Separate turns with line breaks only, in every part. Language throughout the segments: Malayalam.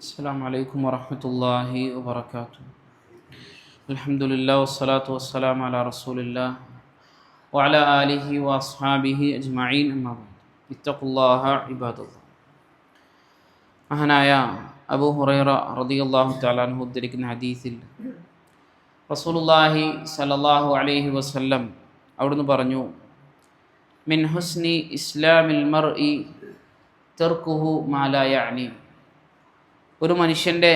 السلام عليكم ورحمة الله وبركاته الحمد لله والصلاة والسلام على رسول الله وعلى آله وأصحابه أجمعين أما بعد اتقوا الله عباد الله മഹാനായ അബൂ ഹുറൈറ റളിയല്ലാഹു തആല അൻഹു ഉദ്ധരിക്കുന്ന ഹദീസിൽ റസൂലുള്ളാഹി സല്ലല്ലാഹു അലൈഹി വസല്ലം അവിടുന്ന് പറഞ്ഞു മിൻ ഹുസ്നി ഇസ്ലാമിൽ മർഇ തെർക്കുഹു മാല യഅനി ഒരു മനുഷ്യന്റെ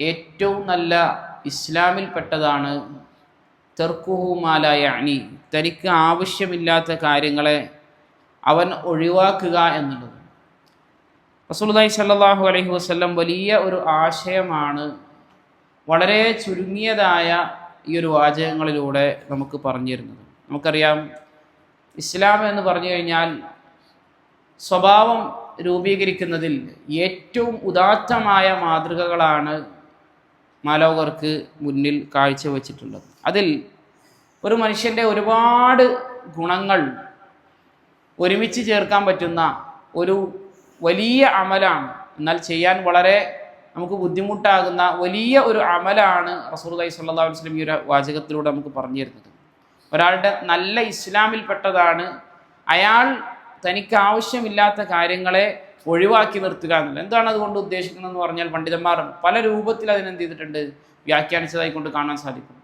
ഏറ്റവും നല്ല ഇസ്ലാമിൽപ്പെട്ടതാണ് പെട്ടതാണ് തെർക്കുഹുമാലായ അണി തനിക്ക് ആവശ്യമില്ലാത്ത കാര്യങ്ങളെ അവൻ ഒഴിവാക്കുക എന്നുള്ളത്. റസൂലുള്ളാഹി സല്ലാഹു അലൈഹി വസല്ലം വലിയ ഒരു ആശയമാണ് വളരെ ചുരുങ്ങിയതായ ഈ ഒരു വാചകങ്ങളിലൂടെ നമുക്ക് പറഞ്ഞു തരുന്നത് നമുക്കറിയാം ഇസ്ലാം എന്ന് പറഞ്ഞു കഴിഞ്ഞാൽ സ്വഭാവം രൂപീകരിക്കുന്നതിൽ ഏറ്റവും ഉദാത്തമായ മാതൃകകളാണ് മാലോകർക്ക് മുന്നിൽ കാഴ്ചവെച്ചിട്ടുള്ളത്. അതിൽ ഒരു മനുഷ്യന്റെ ഒരുപാട് ഗുണങ്ങൾ ഒരുമിച്ച് ചേർക്കാൻ പറ്റുന്ന ഒരു വലിയ അമലാണ്. എന്നാൽ ചെയ്യാൻ വളരെ നമുക്ക് ബുദ്ധിമുട്ടാകുന്ന വലിയ ഒരു അമലാണ് റസൂർദായി സല്ലാ വസ്ലം ഈ ഒരു വാചകത്തിലൂടെ നമുക്ക് പറഞ്ഞു തരുന്നത് ഒരാളുടെ നല്ല ഇസ്ലാമിൽപ്പെട്ടതാണ്. അയാൾ തനിക്ക് ആവശ്യമില്ലാത്ത കാര്യങ്ങളെ ഒഴിവാക്കി നിർത്തുക എന്നുള്ളത്. എന്താണ് അതുകൊണ്ട് ഉദ്ദേശിക്കുന്നതെന്ന് പറഞ്ഞാൽ പണ്ഡിതന്മാർ പല രൂപത്തിൽ അതിനെന്ത് ചെയ്തിട്ടുണ്ട്? വ്യാഖ്യാനിച്ചതായി കൊണ്ട് കാണാൻ സാധിക്കും.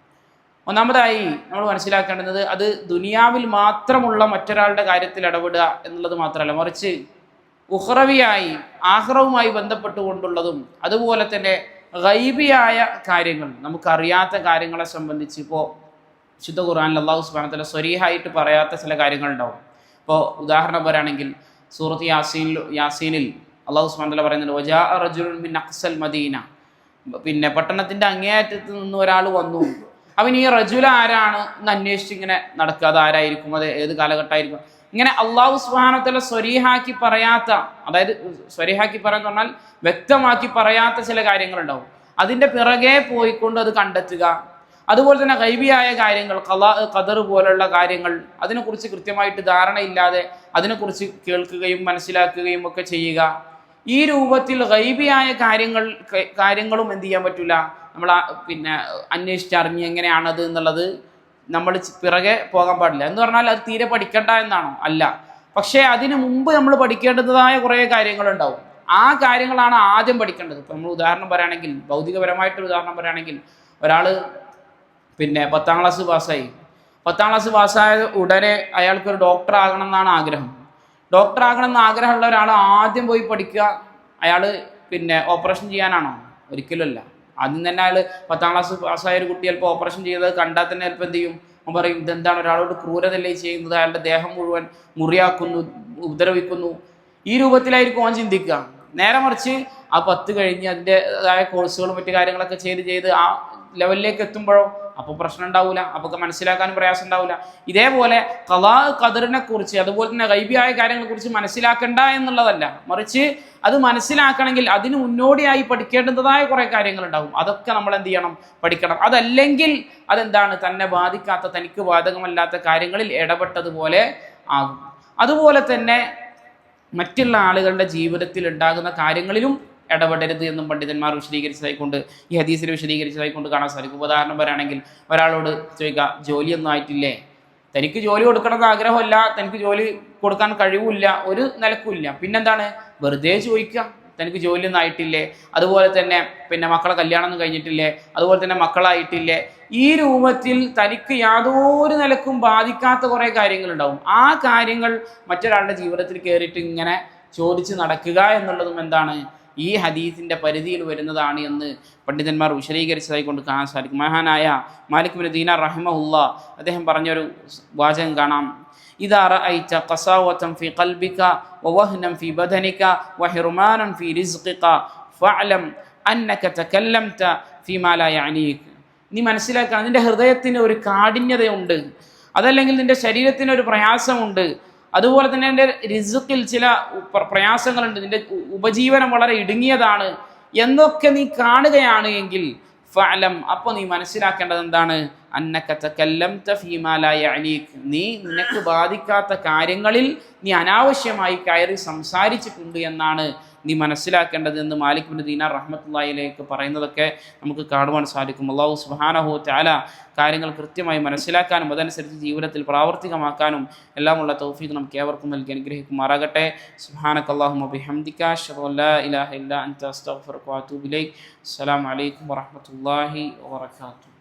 ഒന്നാമതായി നമ്മൾ മനസ്സിലാക്കേണ്ടത് അത് ദുനിയാവിൽ മാത്രമുള്ള മറ്റൊരാളുടെ കാര്യത്തിൽ ഇടപെടുക എന്നുള്ളത് മാത്രമല്ല മറിച്ച് ഉഹ്റവിയായി ആഹ്റവുമായി ബന്ധപ്പെട്ടുകൊണ്ടുള്ളതും അതുപോലെ തന്നെ ഗൈബിയായ കാര്യങ്ങൾ നമുക്കറിയാത്ത കാര്യങ്ങളെ സംബന്ധിച്ച് ഇപ്പോൾ ശുദ്ധ ഖുർആാനിൽ അള്ളാഹു സുബാനത്തല സ്വരീഹായിട്ട് പറയാത്ത ചില കാര്യങ്ങളുണ്ടാവും. ഇപ്പോൾ ഉദാഹരണം പറയുകയാണെങ്കിൽ സൂറത്ത് യാസീനിൽ യാസീനിൽ അള്ളാഹു സുബാൻ പറയുന്നുണ്ട് ഒജാ റജുൽ ബിൻ അക്സൽ മദീന. പിന്നെ പട്ടണത്തിന്റെ അങ്ങേയറ്റത്ത് നിന്ന് ഒരാൾ വന്നു. അവൻ ഈ റജുൽ ആരാണ് എന്ന് അന്വേഷിച്ച് ഇങ്ങനെ നടക്കുക. അത് ആരായിരിക്കും? അത് ഏത് കാലഘട്ടമായിരിക്കും? ഇങ്ങനെ അള്ളാഹു സുബാനത്തല സ്വരീഹാക്കി പറയാത്ത അതായത് സ്വരീഹാക്കി പറയാന്ന് പറഞ്ഞാൽ വ്യക്തമാക്കി പറയാത്ത ചില കാര്യങ്ങളുണ്ടാവും. അതിന്റെ പിറകെ പോയിക്കൊണ്ട് അത് കണ്ടെത്തുക. അതുപോലെ തന്നെ ഗൈബിയായ കാര്യങ്ങൾ കലാ ഖദർ പോലുള്ള കാര്യങ്ങൾ അതിനെക്കുറിച്ച് കൃത്യമായിട്ട് ധാരണയില്ലാതെ അതിനെക്കുറിച്ച് കേൾക്കുകയും മനസ്സിലാക്കുകയും ഒക്കെ ചെയ്യുക. ഈ രൂപത്തിൽ ഗൈബിയായ കാര്യങ്ങൾ കാര്യങ്ങളും എന്ത് ചെയ്യാൻ പറ്റില്ല നമ്മൾ പിന്നെ അന്വേഷിച്ചറിഞ്ഞ് എങ്ങനെയാണത് എന്നുള്ളത് നമ്മൾ പിറകെ പോകാൻ പാടില്ല. എന്ന് പറഞ്ഞാൽ അത് തീരെ പഠിക്കണ്ട എന്നാണോ? അല്ല. പക്ഷേ അതിനു മുമ്പ് നമ്മൾ പഠിക്കേണ്ടതായ കുറേ കാര്യങ്ങളുണ്ടാവും. ആ കാര്യങ്ങളാണ് ആദ്യം പഠിക്കേണ്ടത്. ഇപ്പം നമ്മൾ ഉദാഹരണം പറയുകയാണെങ്കിൽ ഭൗതികപരമായിട്ടൊരു ഉദാഹരണം പറയുകയാണെങ്കിൽ ഒരാൾ പിന്നെ പത്താം ക്ലാസ് പാസ്സായി. പത്താം ക്ലാസ് പാസ്സായ ഉടനെ അയാൾക്ക് ഒരു ഡോക്ടർ ആകണം എന്നാണ് ആഗ്രഹം. ഡോക്ടർ ആകണം എന്ന് ആഗ്രഹമുള്ള ഒരാൾ ആദ്യം പോയി പഠിക്കുക അയാൾ പിന്നെ ഓപ്പറേഷൻ ചെയ്യാനാണോ? ഒരിക്കലുമല്ല. ആദ്യം തന്നെ അയാൾ പത്താം ക്ലാസ് പാസ്സായ ഒരു കുട്ടി ചിലപ്പോൾ ഓപ്പറേഷൻ ചെയ്തത് കണ്ടാൽ തന്നെ ചിലപ്പോൾ എന്ത് ചെയ്യും? അവൻ പറയും ഇതെന്താണ്? ഒരാളോട് ക്രൂരതല്ലേ ചെയ്യുന്നത്? അയാളുടെ ദേഹം മുഴുവൻ മുറിയാക്കുന്നു ഉപദ്രവിക്കുന്നു. ഈ രൂപത്തിലായിരിക്കും അവൻ ചിന്തിക്കുക. നേരെ മറിച്ച് ആ പത്ത് കഴിഞ്ഞ് അതിന്റെതായ കോഴ്സുകളും മറ്റു കാര്യങ്ങളൊക്കെ ചെയ്ത് ചെയ്ത് ആ ലെവലിലേക്ക് എത്തുമ്പോഴോ അപ്പോൾ പ്രശ്നം ഉണ്ടാവില്ല അപ്പോൾ മനസ്സിലാക്കാനും പ്രയാസം ഉണ്ടാവില്ല ഇതേപോലെ കലാ കതിറിനെ കുറിച്ച് അതുപോലെ തന്നെ ഗൈബിയായ കാര്യങ്ങളെ കുറിച്ച് മനസ്സിലാക്കണ്ട എന്നുള്ളതല്ല. മറിച്ച് അത് മനസ്സിലാക്കണമെങ്കിൽ അതിന് മുന്നോടിയായി പഠിക്കേണ്ടതായ കുറേ കാര്യങ്ങളുണ്ടാവും. അതൊക്കെ നമ്മൾ എന്ത് ചെയ്യണം? പഠിക്കണം. അതല്ലെങ്കിൽ അതെന്താണ്? തന്നെ ബാധിക്കാത്ത തനിക്ക് ബാധകമല്ലാത്ത കാര്യങ്ങളിൽ ഇടപെട്ടതുപോലെ ആകും. അതുപോലെ തന്നെ മറ്റുള്ള ആളുകളുടെ ജീവിതത്തിൽ ഉണ്ടാകുന്ന കാര്യങ്ങളിലും ഇടപെടരുത് എന്നും പണ്ഡിതന്മാർ വിശദീകരിച്ചതായിക്കൊണ്ട് ഈ ഹദീസിൽ വിശദീകരിച്ചതായിക്കൊണ്ട് കാണാൻ സാധിക്കും. ഉദാഹരണം പറയുകയാണെങ്കിൽ ഒരാളോട് ചോദിക്കുക ജോലിയൊന്നും ആയിട്ടില്ലേ? തനിക്ക് ജോലി കൊടുക്കണമെന്ന് ആഗ്രഹമില്ല. തനിക്ക് ജോലി കൊടുക്കാൻ കഴിവില്ല. ഒരു നിലക്കുമില്ല പിന്നെന്താണ്? വെറുതെ ചോദിക്കുക. തനിക്ക് ജോലിയൊന്നും ആയിട്ടില്ലേ? അതുപോലെ തന്നെ പിന്നെ മക്കളെ കല്യാണം ഒന്നും കഴിഞ്ഞിട്ടില്ലേ? അതുപോലെ തന്നെ മക്കളായിട്ടില്ലേ? ഈ രൂപത്തിൽ തനിക്ക് യാതൊരു നിലക്കും ബാധിക്കാത്ത കുറേ കാര്യങ്ങളുണ്ടാവും. ആ കാര്യങ്ങൾ മറ്റൊരാളുടെ ജീവിതത്തിൽ കയറിയിട്ട് ഇങ്ങനെ ചോദിച്ച് നടക്കുക എന്നുള്ളതും എന്താണ്? ഈ ഹദീസിൻ്റെ പരിധിയിൽ വരുന്നതാണ് എന്ന് പണ്ഡിതന്മാർ വിശദീകരിച്ചതായി കൊണ്ട് കാണാൻ സാധിക്കും മഹാനായ മാലിക് ബിൻ ദീനാർ റഹിമഹുല്ല അദ്ദേഹം പറഞ്ഞൊരു വാചകം കാണാം إذا رأيت قساوة في قلبك ووهنا في بدنك وحرمانا في رزقك فاعلم أنك تكلمت فيما لا يعنيك നീ മനസ്സിലാക്കുക നിന്റെ ഹൃദയത്തിന് ഒരു കാഠിന്യതയുണ്ട് അതല്ലെങ്കിൽ നിന്റെ ശരീരത്തിന് ഒരു പ്രയാസമുണ്ട് അതുപോലെ തന്നെ എന്റെ റിസുക്കിൽ ചില പ്രയാസങ്ങളുണ്ട്. നിന്റെ ഉപജീവനം വളരെ ഇടുങ്ങിയതാണ്. എന്നൊക്കെ നീ കാണുകയാണ് എങ്കിൽ ഫലം അപ്പോൾ നീ മനസ്സിലാക്കേണ്ടത് എന്താണ്? നീ നിനക്ക് ബാധിക്കാത്ത കാര്യങ്ങളിൽ നീ അനാവശ്യമായി കയറി സംസാരിച്ചിട്ടുണ്ട് എന്നാണ് നീ മനസ്സിലാക്കേണ്ടത് എന്ന് മാലിക് ബിൻ ദീനാർ പറയുന്നതൊക്കെ നമുക്ക് കാണുവാൻ സാധിക്കും. അള്ളാഹു സുഹാനഹു ചാല കാര്യങ്ങൾ കൃത്യമായി മനസ്സിലാക്കാനും അതനുസരിച്ച് ജീവിതത്തിൽ പ്രാവർത്തികമാക്കാനും എല്ലാമുള്ള തൗഫീഖ് നമുക്ക് ഏവർക്കും നൽകി അനുഗ്രഹിക്കുമാറാകട്ടെ. സുബാനക്ക് ബിഹംദിക ഷറല്ലാ ഇലാഹ ഇല്ല അൻത അസ്തഗ്ഫിറുക വഅതൂബു ഇലൈക്. അലൈക്കും വറഹ്മത്തുള്ളാഹി വബറകാതുഹു